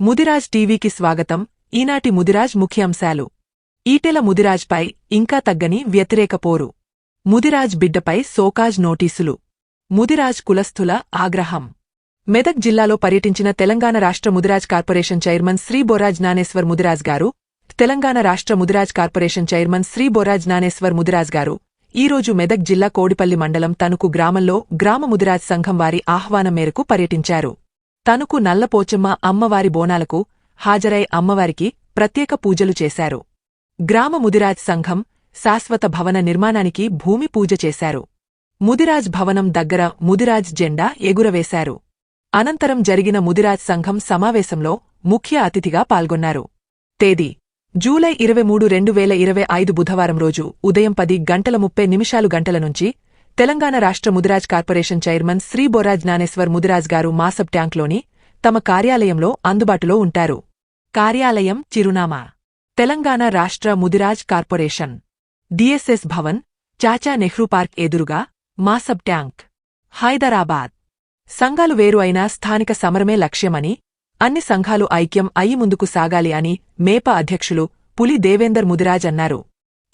ముదిరాజ్ టీవీకి స్వాగతం. ఈనాటి ముదిరాజ్ ముఖ్యాంశాలు. ఈటెల ముదిరాజ్పై ఇంకా తగ్గని వ్యతిరేక పోరు. ముదిరాజ్ బిడ్డపై సోకాజ్ నోటీసులు. ముదిరాజ్ కులస్థుల ఆగ్రహం. మెదక్ జిల్లాలో పర్యటించిన తెలంగాణ రాష్ట్ర ముదిరాజ్ కార్పొరేషన్ చైర్మన్ శ్రీ బొరాజ్ నానేశ్వర్ ముదిరాజ్ గారు తెలంగాణ రాష్ట్ర ముదిరాజ్ కార్పొరేషన్ చైర్మన్ శ్రీ బొరాజ్ నానేశ్వర్ ముదిరాజ్ గారు ఈరోజు మెదక్ జిల్లా కోడిపల్లి మండలం తణుకు గ్రామంలో గ్రామ ముదిరాజ్ సంఘం వారి ఆహ్వానం మేరకు పర్యటించారు. తణుకు నల్లపోచమ్మ అమ్మవారి బోనాలకు హాజరై అమ్మవారికి ప్రత్యేక పూజలు చేశారు. గ్రామ ముదిరాజ్ సంఘం శాశ్వత భవన నిర్మాణానికి భూమి పూజ చేశారు. ముదిరాజ్ భవనం దగ్గర ముదిరాజ్ జెండా ఎగురవేశారు. అనంతరం జరిగిన ముదిరాజ్ సంఘం సమావేశంలో ముఖ్య అతిథిగా పాల్గొన్నారు. తేదీ జూలై ఇరవై మూడు రెండు వేల ఇరవై ఐదు బుధవారం రోజు ఉదయం పది గంటల ముప్పై నిమిషాలు గంటల నుంచి తెలంగాణ రాష్ట్ర ముదిరాజ్ కార్పొరేషన్ చైర్మన్ శ్రీ బొరాజ్ జ్ఞానేశ్వర్ ముదిరాజ్ గారు మాసబ్ ట్యాంక్లోని తమ కార్యాలయంలో అందుబాటులో ఉంటారు. కార్యాలయం చిరునామా. తెలంగాణ రాష్ట్ర Mudiraj corporation. DSS Bhavan Chacha Nehru park ఎదురుగా మాసబ్ ట్యాంక్. హైదరాబాద్. సంఘాలు వేరు అయినా స్థానిక సమరమే లక్ష్యమని అన్ని సంఘాలు ఐక్యం అయి ముందుకు సాగాలి అని మేప అధ్యక్షులు పులి దేవేందర్ ముదిరాజ్ అన్నారు.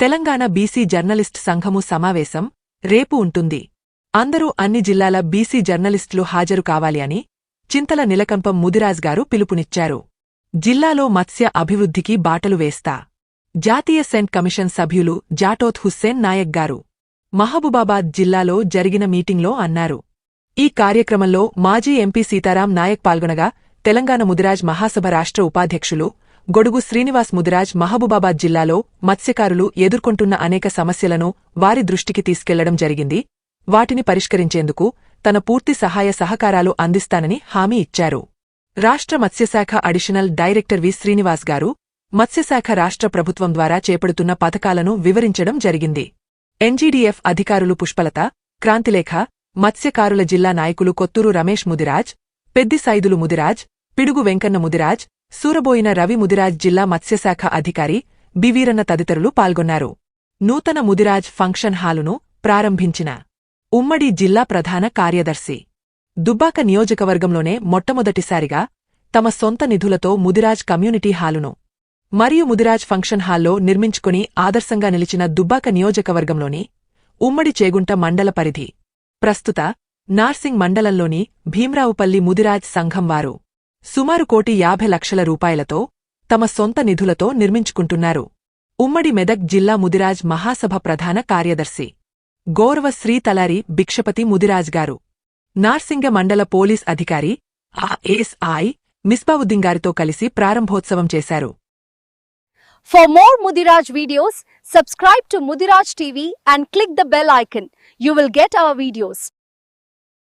తెలంగాణ బీసీ జర్నలిస్ట్ సంఘము సమావేశం రేపు ఉంటుంది. అందరూ అన్ని జిల్లాల బీసీ జర్నలిస్టులు హాజరు కావాలి అని చింతల నిలకంపం ముదిరాజ్ గారు పిలుపునిచ్చారు. జిల్లాలో మత్స్య అభివృద్ధికి బాటలు వేస్తా. జాతీయ సెంట్ కమిషన్ సభ్యులు జాటోత్ హుస్సేన్ నాయక్ గారు. మహబూబాబాద్ జిల్లాలో జరిగిన మీటింగ్లో అన్నారు. ఈ కార్యక్రమంలో మాజీ ఎంపీ సీతారాం నాయక్ పాల్గొనగా తెలంగాణ ముదిరాజ్ మహాసభ రాష్ట్ర ఉపాధ్యక్షులు గొడుగు శ్రీనివాస్ ముదిరాజ్ మహబూబాబాద్ జిల్లాలో మత్స్యకారులు ఎదుర్కొంటున్న అనేక సమస్యలను వారి దృష్టికి తీసుకెళ్ళడం జరిగింది. వాటిని పరిష్కరించేందుకు తన పూర్తి సహాయ సహకారాలు అందిస్తానని హామీ ఇచ్చారు. రాష్ట్ర మత్స్యశాఖ అడిషనల్ డైరెక్టర్ వి. శ్రీనివాస్ గారు మత్స్యశాఖ రాష్ట్ర ప్రభుత్వం ద్వారా చేపడుతున్న పథకాలను వివరించడం జరిగింది. ఎన్జీడీఎఫ్ అధికారులు పుష్పలత క్రాంతిలేఖ మత్స్యకారుల జిల్లా నాయకులు కొత్తూరు రమేష్ ముదిరాజ్ పెద్ది సైదులు ముదిరాజ్ పిడుగు వెంకన్న ముదిరాజ్ సూరబోయిన రవి ముదిరాజ్ జిల్లా మత్స్యశాఖ అధికారి బివీరన్న తదితరులు పాల్గొన్నారు. నూతన ముదిరాజ్ ఫంక్షన్ హాలును ప్రారంభించిన ఉమ్మడి జిల్లా ప్రధాన కార్యదర్శి. దుబ్బాక నియోజకవర్గంలోనే మొట్టమొదటిసారిగా తమ సొంత నిధులతో ముదిరాజ్ కమ్యూనిటీ హాలును మరియు ముదిరాజ్ ఫంక్షన్ హాల్లో నిర్మించుకుని ఆదర్శంగా నిలిచిన దుబ్బాక నియోజకవర్గంలోని ఉమ్మడి చేగుంట మండల పరిధి. ప్రస్తుత నార్సింగ్ మండలంలోని భీమ్రావుపల్లి ముదిరాజ్ సంఘం వారు సుమారు కోటి యాభై లక్షల రూపాయలతో తమ సొంత నిధులతో నిర్మించుకుంటున్నారు. ఉమ్మడి మెదక్ జిల్లా ముదిరాజ్ మహాసభ ప్రధాన కార్యదర్శి. గౌరవ శ్రీ తలారి బిక్షుపతి ముదిరాజ్ గారు. నార్సింగ మండల పోలీస్ అధికారి ఆ ఆఎస్ఐ మిస్బావుద్దీన్ గారితో కలిసి ప్రారంభోత్సవం చేశారు. For more Mudiraj videos subscribe to Mudiraj TV and click the bell icon you will get our videos